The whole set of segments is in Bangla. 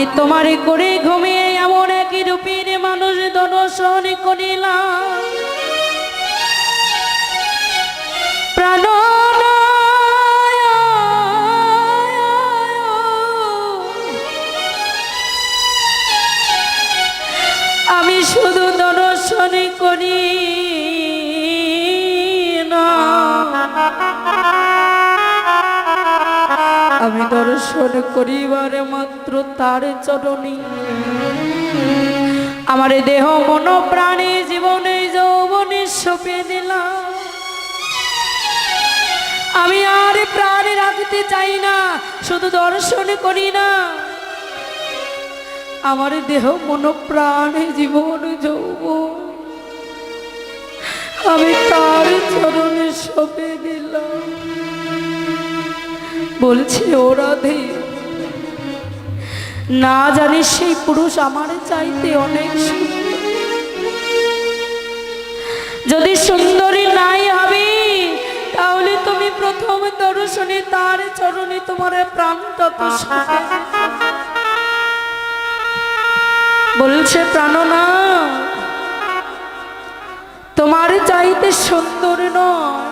আমি তোমারে করে ঘুমিয়ে এমন একই রূপের মানুষ দর্শন করিলাম। দর্শন করিবার মাত্র তার চরণী। আমার দেহ মন প্রাণী জীবনে যৌবনে সপে দিলাম। আমি আর প্রাণে রাখতে চাই না, শুধু দর্শন করি না। আমার দেহ মন প্রাণে জীবন যৌবন। আমি তার চরণে সপে দিলাম। বলছে, ও রাধে, না জানিস সেই পুরুষ আমার চাইতে অনেক যদি সুন্দরী নাই হবে, তাহলে তুমি প্রথম দর্শনে তার চরণে তোমার প্রাণটা তো। বলছে প্রাণনা তোমার চাইতে সুন্দর নয়,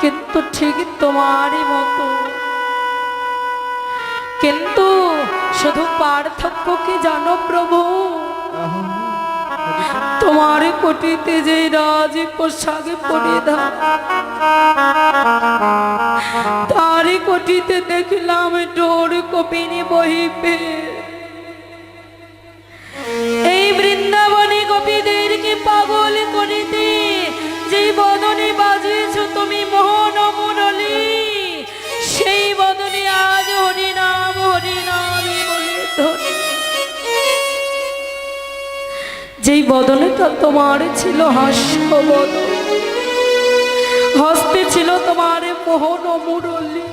কিন্তু ঠিক তোমারই মতো কিন্তু শুধু পার্থক্য কি জানো প্রভু? তোমার কোটিতে যে রাজ পোশাক পরিধান, তারই কোটিতে দেখলাম ডোর কপিনি বহিবে এই বৃন্দাবনী কপিদের কি পাগল যেই বদনেটা তোমার ছিল হাস্য বদন, হস্তে ছিল তোমার মোহন মুরলি।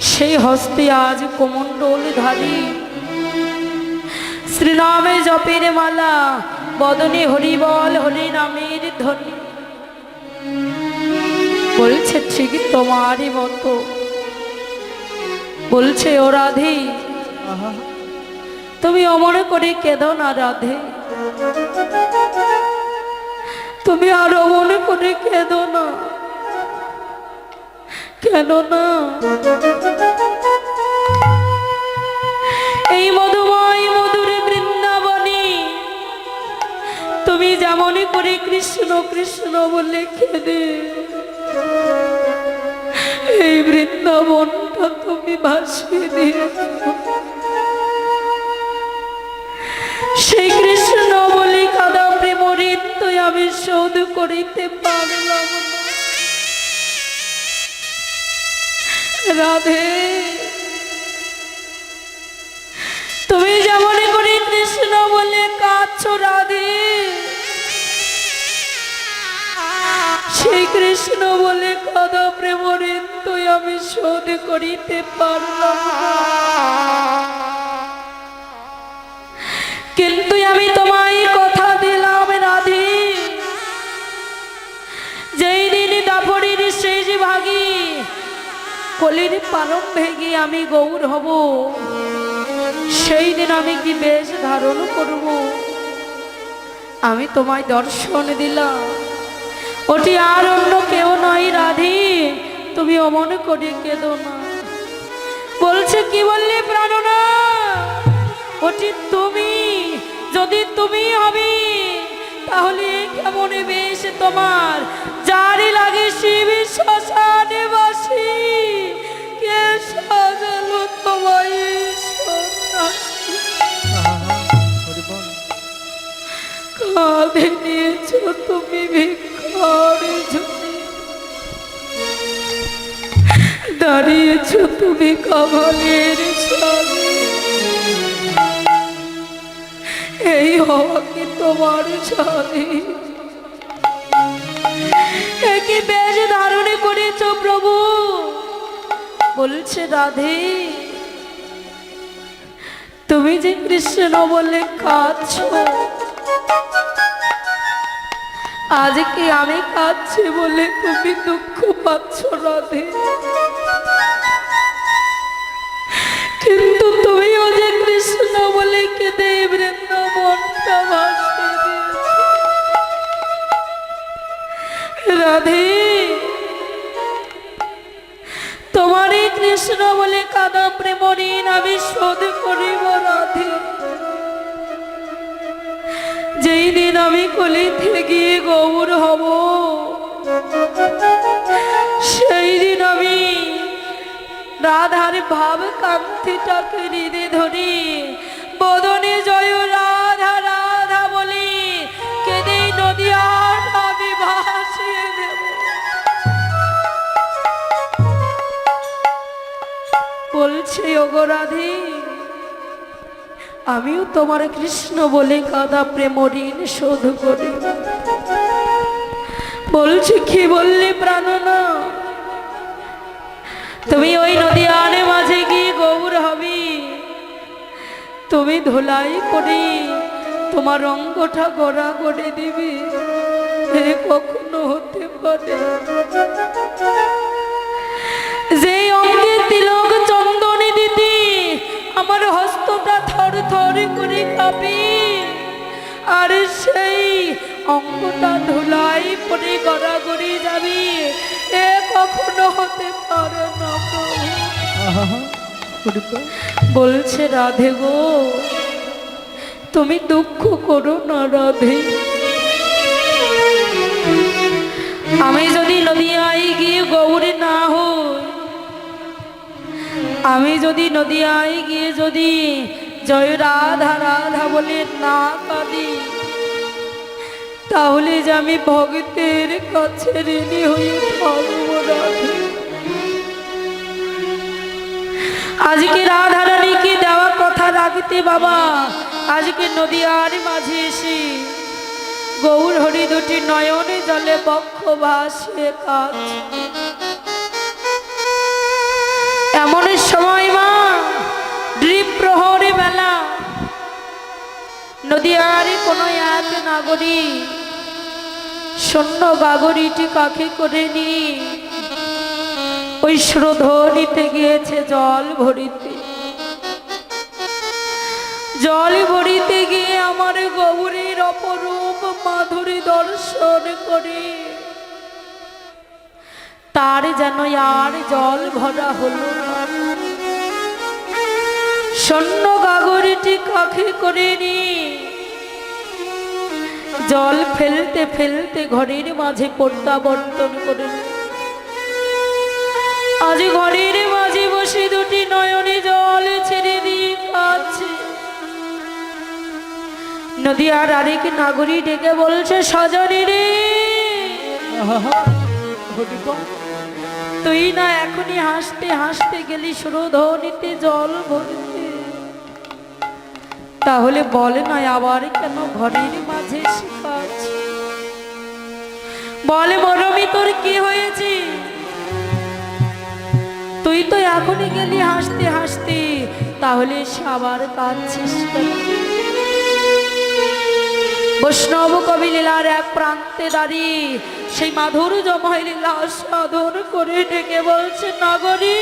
সেই হস্তে আজ কোমণ্ডল ধারী। শ্রীনামে জপের মালা, বদনে হরিবল হরি নামের ধ্বনি। বলছে, ঠিক তোমারই মতো। বলছে, ও তুমি অমর করে কেঁদো না রাধে। তুমি আর অমর করে কেঁদো না। কেন না। এই মধুময় মধুর বৃন্দাবনে তুমি যেমন করে কৃষ্ণ কৃষ্ণ বলে খেদে এই বৃন্দাবনটা তুমি ভাসিয়ে দিয়েছ। আমি শোধ করিতে পারলাম রাধে, তুমি যেমন করে কৃষ্ণ বলে কাঁদছ রাধে, সেই কৃষ্ণ বলে কদা প্রেম তুই আমি শোধ করিতে পারলাম কলির পালন ভেঙে আমি গৌর হব। সেই দিন আমি কি বেশ ধারণ করব? আমি তোমায় দর্শন দিলাম। ওটি আর অন্য কেউ নয় রাধি, তুমি অমন করে কেঁদো না। বলছে, কি বললে প্রাণনা? ওটি তুমি, যদি তুমি হবে, তাহলে কেমন বেশ তোমার? তুমি ভিক্ষার দাঁড়িয়েছ তুমি কামালের এই হওয়া কি তোমার সাথে একই বেশ ধারণে করেছ প্রভু? বলছে রাধে। তুমি যে কৃষ্ণ বলে কাঁদছ আজকে আমি কাঁদছি বলে তুমি দুঃখ পাচ্ছ রাধে? কিন্তু তুমিও বলে কেঁদে বৃন্দাবনটা ভাসিয়ে রাধে তোমারই কৃষ্ণ বলে কাদা প্রেম ঋণ আমি শোধ করিব রাধে। যেই দিন আমি কলি থেকে গৌর হব, সেই দিন আমি রাধার ভাব কান্তিটাকে হৃদে ধরি, বদনে জয় রাধা রাধা বলি, কেঁদে নদিয়ার আমি ভাসিয়ে দেব। বলছে, ওগো রাধে আমিও তোমার কৃষ্ণ বলে কাদা প্রেম ঋণ শোধ করি। বলছি, কি বললি প্রাণনা তুমি ওই নদী আনে মাঝে গিয়ে গৌর হবি। তুমি ধুলাই করে তোমার অঙ্গটা গড়া করে দিবি। এ কখনো হতে পারে। যে অঙ্গে তিলক চন্দনে দিদি আমার হস্তটা থর থর করে কাঁপে, আর সেই অঙ্গটা ধুলাই পরে গড়াগড়ি যাবি, এ কখনো হতে পারে না বলছে, রাধে গো, তুমি দুঃখ করো না রাধে। আমি যদি নদিয়ায় গিয়ে গৌরে না হই, আমি যদি নদিয়ায় গিয়ে যদি জয় রাধা রাধা বলে, না কাঁদি। তাহলে যে আমি ভক্তের কাছে ঋণী হয়ে থাকব রাধে আজকে রাধারানীকে দেওয়া কথা রাখতে বাবা, আজকে নদীয়ার মাঝে এসে গৌর হরি দুটি নয়নে জলে বক্ষ ভাসে কাজ এমন সময় নদীয়ারে কোনো এক নাগরী শূন্য গাগরিটি কাকে করে নিয়ে ওই স্রোধ নিতে গিয়েছে জল ভরিতে। জল ভরিতে গিয়ে আমার গৌরীর অপরূপ মাধুরী দর্শন করে। তার যেন আর জল ভরা হলো না। স্বর্ণ গাগরিটি কাখে করে নি? জল ফেলতে ফেলতে ঘরের মাঝে প্রত্যাবর্তন করে। আজ ঘরের মাঝে বসে দুটি নয়নে জল ছেড়ে দিয়ে কাছে নদীয়ার আরেক নাগরী ডেকে বলছে, সজনী রে, তুই না এখনই হাসতে হাসতে গেলি, সুরধনিতে জল ভরতে তাহলে বলে না আবার কেন ঘরের মাঝে বলে মরমি, তোর কি হয়েছে? তুই তো এখনই গেলি হাসতে হাসতে, তাহলে সে আবার কাঁদছিস বৈষ্ণব কবি লীলার এক প্রান্তে দাঁড়িয়ে সেই মাধুর জমাই লীলা সাধন করে ডেকে বলছে, নাগরী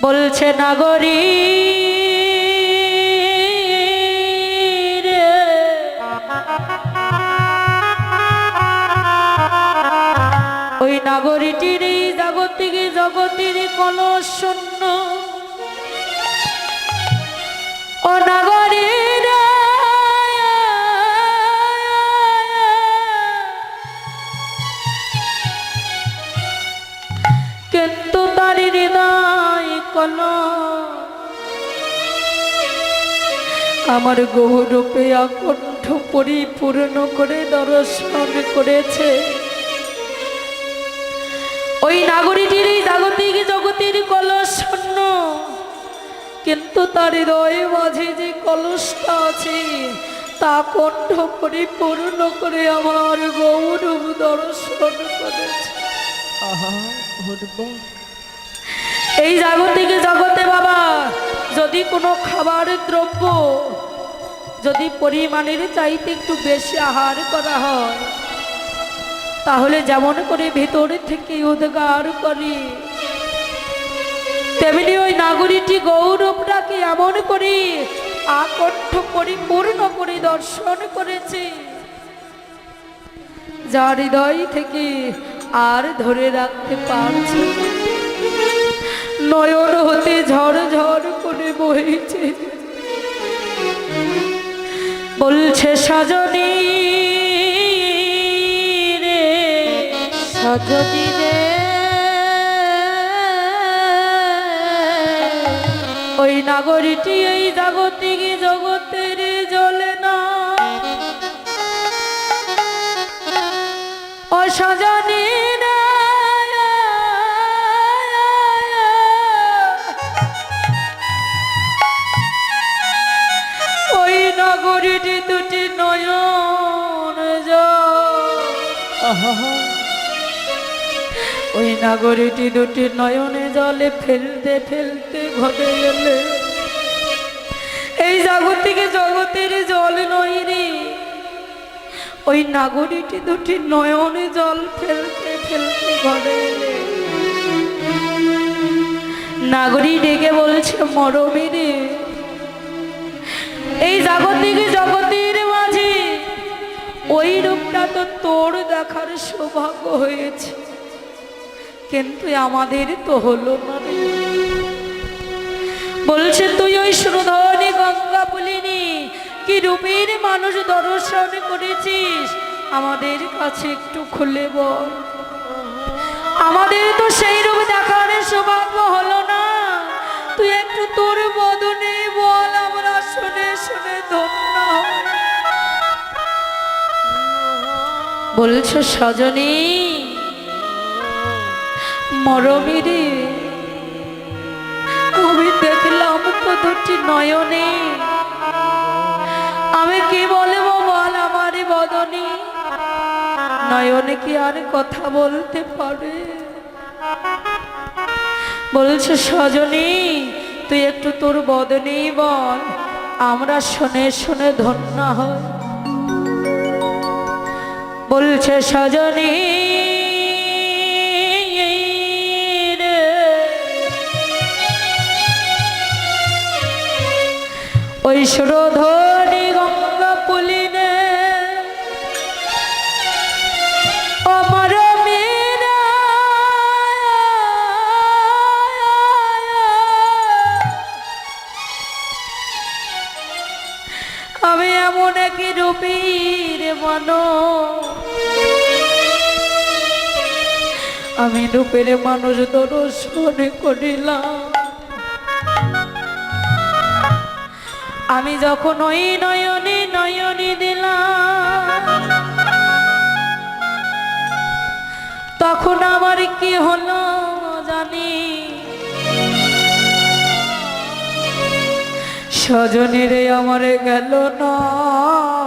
বলছে নাগরী ওই নাগরীটির এই জাগতিক জগতের কোন শূন্য আমার গৌরূপে আকণ্ঠ পরিপূর্ণ করে দর্শন করেছে। ওই নাগরীটির এই জাগতিক জগতের কলস শূন্য কিন্তু তার হৃদয়ে মাঝে যে কলসটা আছে, তা কণ্ঠ পরিপূর্ণ করে আমার গৌরব দর্শন করেছে। এই জাগতিক জগতে বাবা, যদি কোনো খাবার দ্রব্য যদি পরিমাণের চাইতে একটু বেশি আহার করা হয়, তাহলে যেমন করে ভেতর থেকে উদ্গার করে, তেমনি ওই নাগরীটি গৌরবটাকে এমন করে আকণ্ঠ পরিপূর্ণ করে দর্শন করেছে হৃদয় থেকে আর ধরে রাখতে পারছে। নয়ন হতে ঝড় ঝড় করে বহেছে বলছে সাজনী রে সজনী রে। ওই নাগরীটি এই জাগতিক জগতের জ্বলে না। ও নগরীটি দুটি নয়ন ওই নাগরীটি দুটি নয়নে জলে ফেলতে ফেলতে ঘটে গেলে এই জাগতিকে জগতের জল নই রে। ওই নাগরীটি দুটি নয়নে জল ফেলতে ফেলতে ঘটে গেলে নাগরী ডেকে বলছে মরমী রে। জাগতিক জগতের মাঝে, ওই রূপটা তো তোর দেখার সৌভাগ্য হয়েছে। কিন্তু আমাদের তো হলো না বলছে, তুই ওই সুরধনী গঙ্গা বলিনি কি রূপের মানুষ দর্শন করেছিস? আমাদের কাছে একটু খুলে বল। আমাদের তো সেই রূপ দেখার সৌভাগ্য হলো না। বলছো সজনী মরমিরে আমি দেখলাম তো দুটি নয়নে। আমি কি বলব বল আমার বদনে? নয়নে কি আর কথা বলতে পারে? বলছে সজনী, তুই একটু তোর বদনেই বল। আমরা শুনে শুনে ধন্য হয় বলছে সজনী রে। আমি রূপের মানুষ দর্শন করিলাম। আমি যখন ওই নয়নে নয়নে দিলাম, তখন আমার কি হলো জানি? সজনীরে আমার গেল নয়না।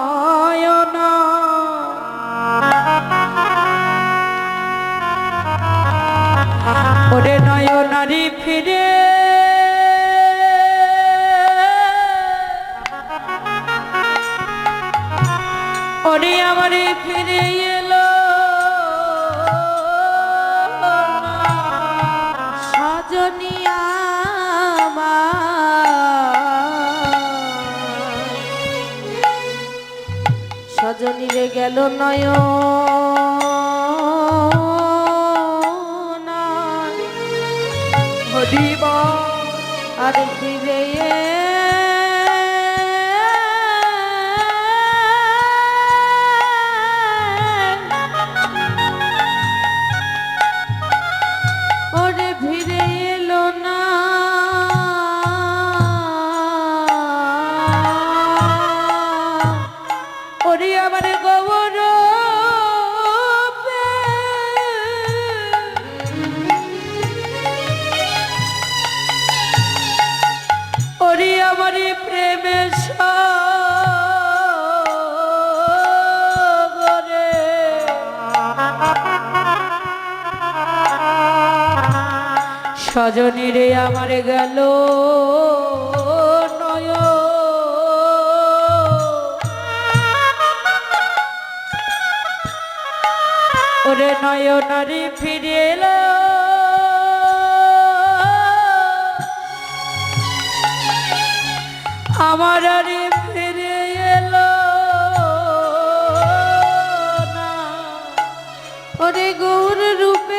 ওরে নয়নারি ফিরে। ওরে আমারে ফিরে এলো। না। সজনী সজনী রে গেল নয় আর ফিরে ওরে সাগরে। সজনী রে আমার গেল নয় ওরে নয়নারি ফিরে এলো। আমার আরে ফিরে এলো না। ওরে গৌর রূপে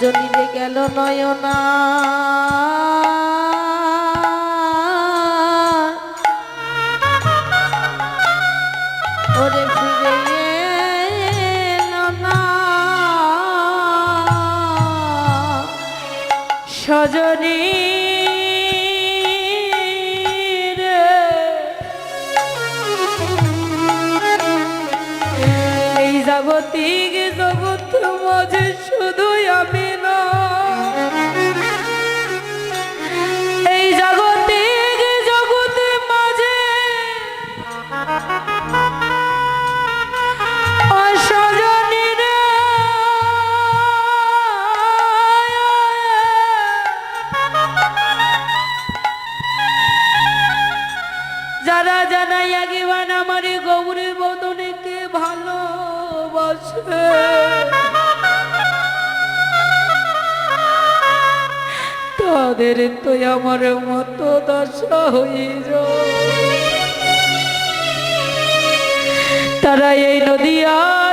সজনীরে গেল নয়না। সজনী এই জাগতিক আমার মতো দশা হইল তারা এই নদীয়ার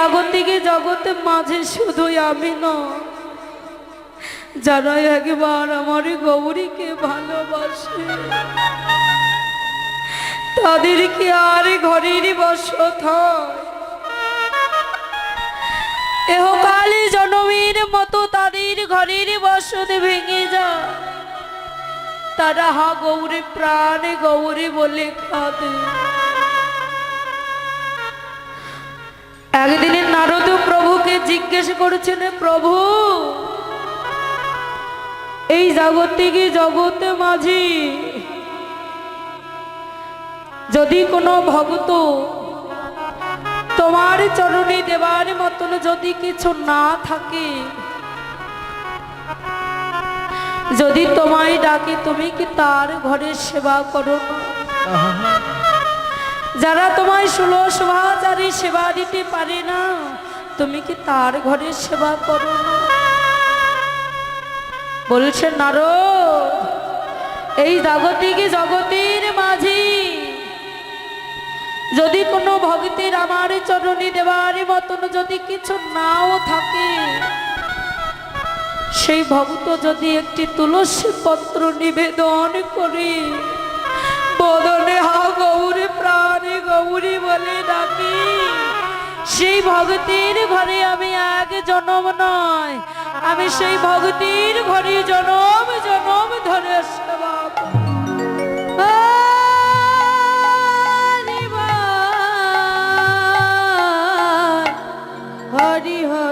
জাগতিকে জগতে মাঝে শুধুই আমি ন যারা একবার আমার গৌরীকে ভালোবাসে, তাদেরকে আর ঘরের বসত এহকালে জনমীর মতো তাদের ঘরের বসত ভেঙে যা তারা হা গৌরী প্রাণে গৌরী বলে খাদে একদিনের নারদ প্রভুকে জিজ্ঞেস করেছেন, প্রভু, এই জাগতিকে জগতে মাঝি? যদি কোনো ভক্ত তোমার চরণে দেবার মতন যদি কিছু না থাকে, যদি তোমায় ডাকে তুমি কি তার ঘরে সেবা করো না? যারা তোমায় ষোলো সভাচারী সেবা দিতে পারে না, তুমি কি তার ঘরে সেবা করো বলছে নারো এই জাগতিক জগতের মাঝি যদি কোনো ভক্তির আমার চরণে দেওয়ার মতন যদি কিছু নাও থাকে, সেই ভক্ত যদি একটি তুলসী পত্র নিবেদন করে বদনে হা গৌরী প্রাণী গৌরী বলে ডাকি। সেই ভগতির ঘরে আমি আগে জনম নয়। আমি সেই ভগতির ঘরে জনম জনম ধরে হরি হ